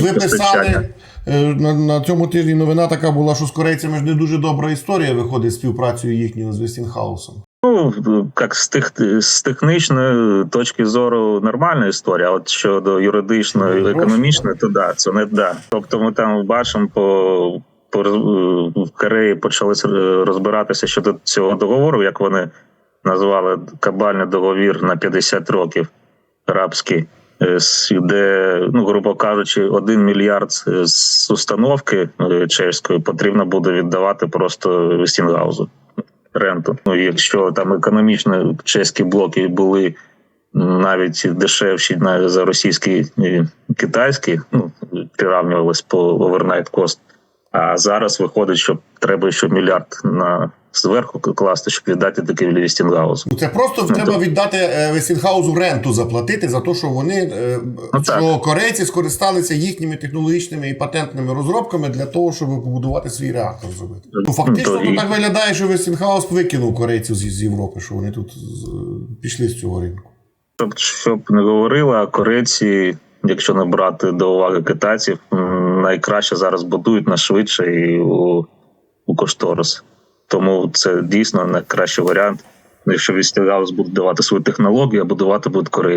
От ви писали е, на, на цьому тижні новина така була, що з корейцями ж не дуже добра історія виходить з співпрацею їхньою з Вестінхаусом. Ну, як з, тех, з технічної точки зору нормальна історія, а от щодо юридичної, Гроші, економічної, то да, це не да. Тобто ми там бачимо по, по роз- в Кореї почали розбиратися щодо цього договору, як вони назвали кабальний договір на 50 років рабський, е, ну, грубо кажучи, один мільярд е, з установки е, чеської потрібно буде віддавати просто Вестінгаузу ренту. Ну, якщо там економічно чеські блоки були навіть дешевші навіть за російські і китайські, ну приравнювались по овернайт кост. А зараз виходить, що треба ще мільярд на зверху класти, щоб віддати таки Вестінгаузу. Ну, Це просто Ну, треба то- віддати е, Вестінхаузу ренту заплатити за те, що вони е, Ну, що так. корейці скористалися їхніми технологічними і патентними розробками для того, щоб побудувати свій реактор зробити. Ну фактично, то то і- так виглядає, що Вестінхаус викинув корейців з, з Європи, що вони тут з- пішли з цього ринку. Щоб, щоб не говорили, а корейці, якщо не брати до уваги китайців, найкраще зараз будують на швидше і у, у кошторис. Тому це дійсно найкращий варіант. Якщо відстигалось буде давати свою технологію, а будувати будуть корейці.